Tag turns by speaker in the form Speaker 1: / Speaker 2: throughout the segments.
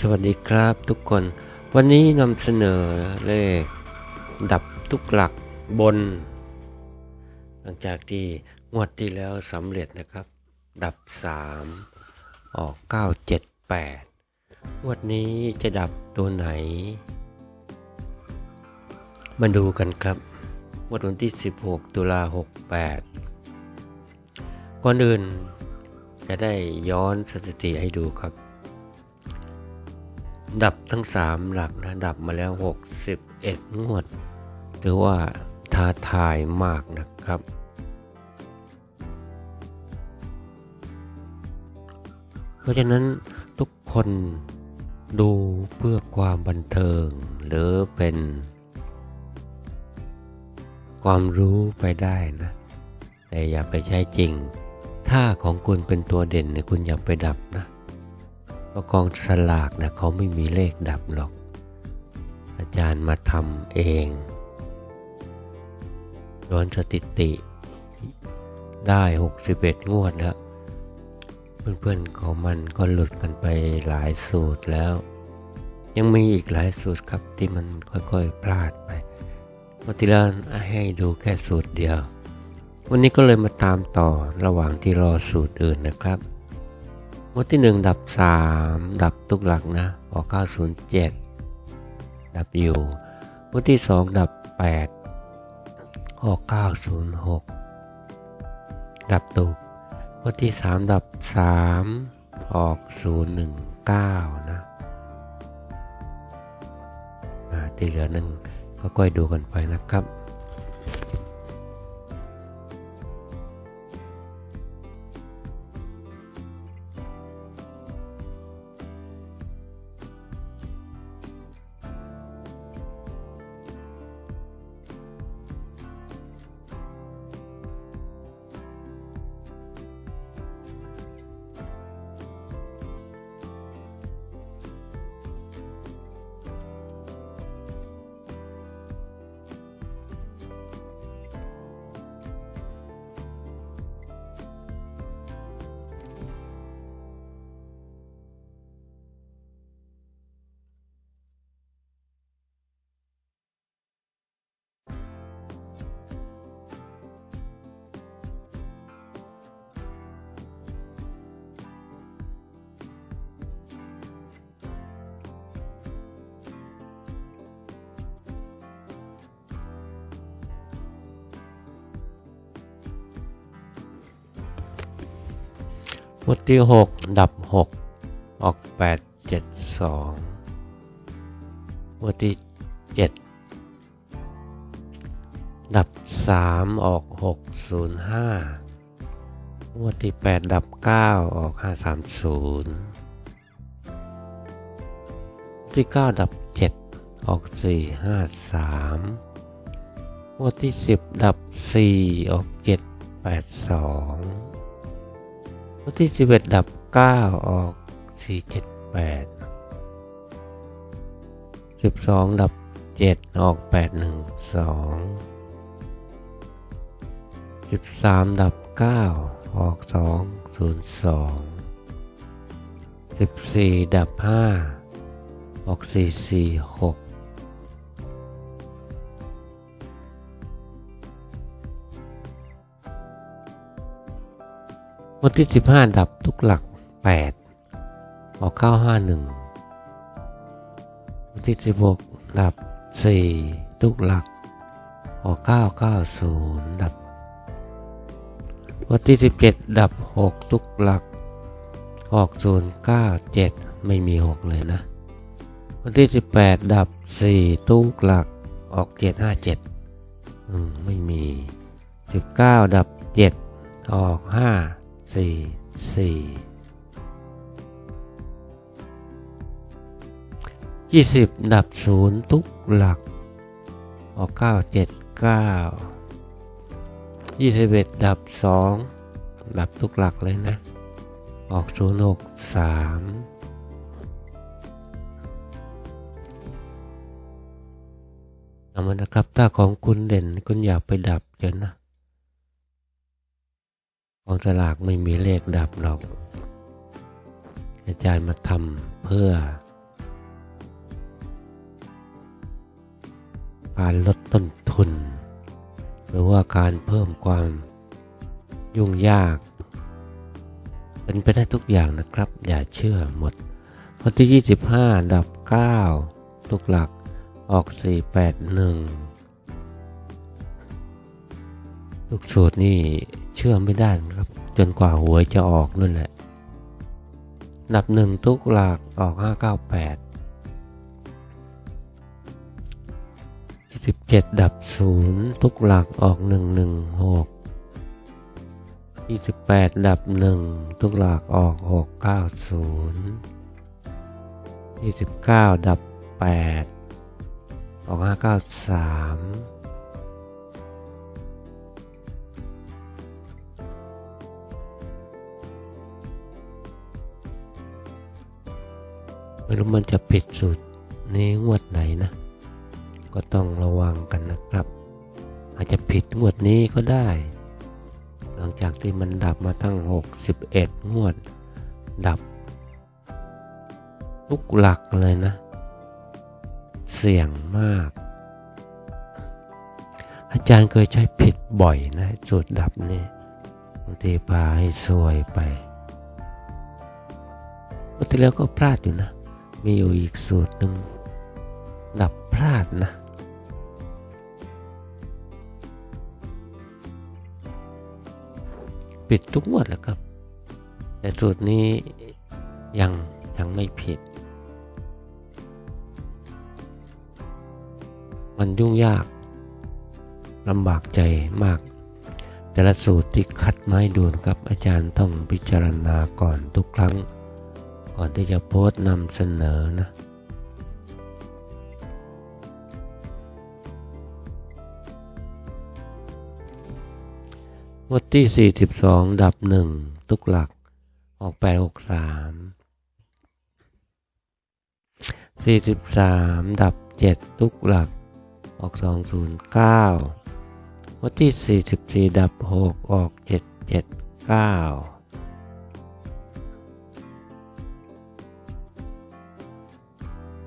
Speaker 1: สวัสดีครับทุกคน วันนี้นำเสนอเลข ดับทุกหลักบน หลังจากที่งวดที่แล้วสำเร็จนะครับ ดับ 3 ออก 978งวดนี้จะดับตัวไหน มาดูกันครับงวดวันที่ 16 ตุลา68 ก่อนอื่นจะได้ย้อนสถิติให้ดูครับ ดับทั้ง 3 หลักนะ ดับมาแล้ว 61 งวด ถือว่าท้าทายมากนะครับ เพราะฉะนั้นทุกคนดูเพื่อความบันเทิง หรือเป็น ความรู้ไปได้นะ แต่อย่าไปใช้จริง ถ้าของคุณเป็นตัวเด่นเนี่ยคุณอย่าไปดับนะ เพราะกองสลากนะเขาไม่มีเลขดับหรอก อาจารย์มาทำเองย้อนสถิติ ได้ 61 งวดแล้ว เพื่อนๆของมันก็หลุดกันไปหลายสูตรแล้ว ยังมีอีกหลายสูตรครับที่มันค่อยๆพลาดไปเมื่อที่แล้วให้ดูแค่สูตรเดียว วันนี้ก็เลยมาตามต่อระหว่างที่รอสูตรอื่นนะครับ งวดที่หนึ่งดับสามดับทุกหลักนะออก907 ดับอยู่งวดที่สองดับแปดออก 906 ดับตุกงวดที่สามดับสามออก 019 นะอ่าที่เหลือนึงก็ค่อยดูกันไปนะครับ วุฒิที่ 6 ดับ 6 ออก 8 7 2วุฒิที่ 7 ดับ 3 ออก 6 0 5วุฒิที่ 8 ดับ 9 ออก 5 30ที่ 9 ดับ 7 ออก 4 5 3วุฒิที่ 10 ดับ 4 ออก 7 8 2 รถที่ 11 ดับ 9 ออก 478 12 ดับ 7 ออก 812 13 ดับ 9 ออก 202 14 ดับ 5 ออก 446 วันที่สิบห้าดับทุกหลักแปดออกเก้าห้าหนึ่งวันที่สิบหกดับสี่ทุกหลัก ออกเก้าเก้าศูนย์ดับ วันที่สิบเจ็ดดับหกทุกหลัก ออกศูนย์เก้าเจ็ดไม่มีหกเลยนะ วันที่สิบแปดดับสี่ทุกหลัก ออกเจ็ดห้าเจ็ดอืม ไม่มีสิบเก้าดับเจ็ดออกห้า สี่สี่ยี่สิบดับศูนย์ทุกหลัก ออกเก้าเจ็ดเก้ายี่สิบเอ็ดดับสองดับทุกหลักเลยนะ ออกศูนย์หกสามเอามานะครับ ถ้าของคุณเด่นคุณอยากไปดับเดี๋ยวนะ ของสลากไม่มีเลขดับหรอก อาจารย์มาทำเพื่อ การลดต้นทุน หรือว่าการเพิ่มความยุ่งยาก เป็นไปได้ทุกอย่างนะครับ อย่าเชื่อหมดวันที่ 25 ดับ 9 ลูกหลักออก 481 ลูกสูตรนี่เชื่อไม่ได้นะครับ จนกว่าหวยจะออกนั่นแหละดับหนึ่งทุกหลักออก 598 27 ดับศูนย์ทุกหลักออก 116 28 ดับหนึ่งทุกหลักออก 690 29 ดับ 8 ออก 593 ไม่รู้มันจะผิดสูตรนี้งวดไหนนะ ก็ต้องระวังกันนะครับ อาจจะผิดงวดนี้ก็ได้ หลังจากที่มันดับมาตั้ง 61 งวด ดับ ทุกหลักเลยนะ เสี่ยงมาก อาจารย์เคยใช้ผิดบ่อยนะสูตรดับนี่บางทีพาให้ซวยไปเมื่อที่แล้วก็พลาดอยู่นะ มีอยู่อีกสูตรหนึ่งดับพลาดนะ ปิดทุกงวดแล้วครับ แต่สูตรนี้ยังยังไม่ผิด มันยุ่งยากลำบากใจมาก แต่ละสูตรที่คัดไม้ดูนครับอาจารย์ต้องพิจารณาก่อนทุกครั้ง ก่อนที่จะโพสต์นำเสนอนะงวดที่ 42 ดับ1ทุกหลัก ออก 863 43 ดับ 7 ทุกหลัก ออก 209งวดที่ 44 ดับ 6 ออก 779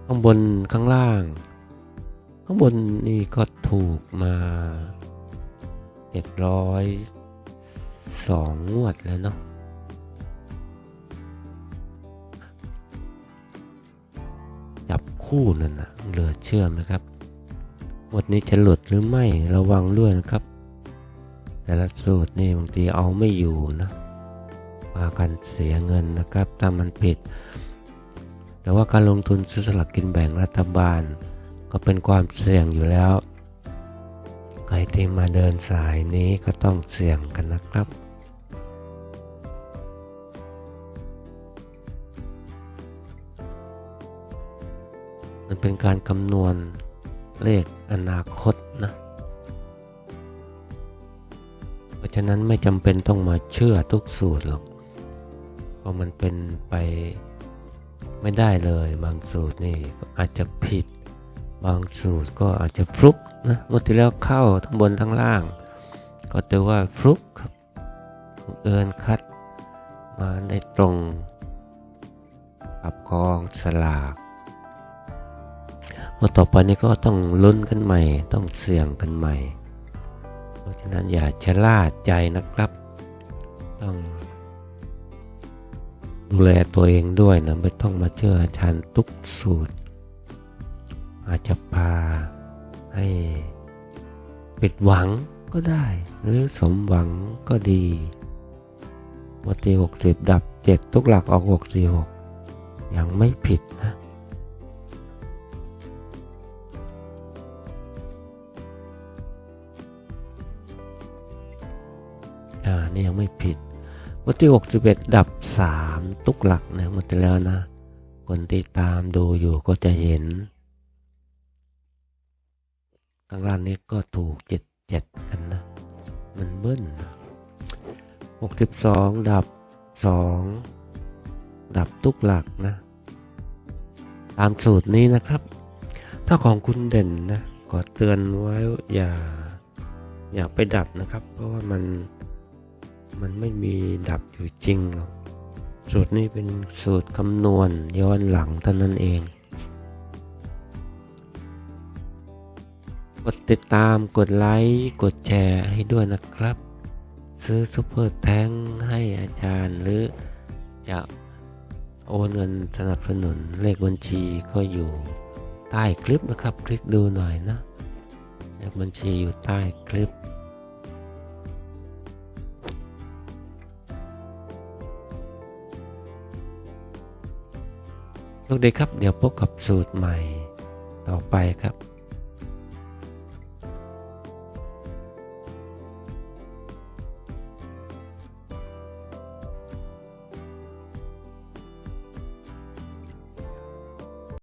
Speaker 1: ข้างบนข้างล่าง ข้างบนนี่ก็ถูกมาเจ็ดร้อยสองงวดแล้วเนาะจับคู่นั่นนะเหลือเชื่อไหมครับงวดนี้จะหลุดหรือไม่ระวังด้วยนะครับ แต่ละสูตรนี่บางทีเอาไม่อยู่นะมากันเสียเงินนะครับ ถ้ามันผิด แต่ว่าการลงทุนซื้อสลากกินแบ่งรัฐบาล ก็เป็นความเสี่ยงอยู่แล้ว ใครที่มาเดินสายนี้ก็ต้องเสี่ยงกันนะครับ มันเป็นการคำนวณเลขอนาคตนะเพราะฉะนั้นไม่จำเป็นต้องมาเชื่อทุกสูตรหรอก เพราะมันเป็นไป ไม่ได้เลย บางสูตรนี่อาจจะผิด บางสูตรก็อาจจะฟลุกนะงวดที่แล้วเข้าทั้งบนทั้งล่าง ก็ถือว่าฟลุกครับเอิญคัดมาได้ตรงกับกองสลากงวดต่อไปนี้ก็ต้องลุ้นกันใหม่ ต้องเสี่ยงกันใหม่ เพราะฉะนั้นอย่าชะล่าใจนะครับ ต้อง ดูแลตัวเองด้วยนะไม่ต้องมาเชื่ออาจารย์ทุกสูตร อาจจะพาให้ปิดหวังก็ได้ หรือสมหวังก็ดีวันที่หกสิบดับเจ็ดทุกหลักออกหกสี่หกยังไม่ผิดนะ อ่า นี่ยังไม่ผิด วันที่ 61 ดับ3ทุกหลักนะหมดแล้วนะ คนที่ตามดูอยู่ก็จะเห็นข้างล่างนี้ก็ถูก 77 กันนะ มันเบิ้ล62 ดับ 2 ดับทุกหลักนะ ตามสูตรนี้นะครับ ถ้าของคุณเด่นนะ ขอเตือนไว้อย่า อย่าไปดับนะครับ เพราะว่ามัน มันไม่มีดับอยู่จริงหรอกสูตรนี้เป็นสูตรคำนวณย้อนหลังเท่านั้นเอง กดติดตามกดไลค์กดแชร์ให้ด้วยนะครับ ซื้อซุปเปอร์แทงให้อาจารย์หรือจะโอนเงินสนับสนุนเลขบัญชีก็อยู่ใต้คลิปนะครับ คลิกดูหน่อยนะเลขบัญชีอยู่ใต้คลิป โอเคครับ เดี๋ยวพบกับสูตรใหม่ต่อไปครับ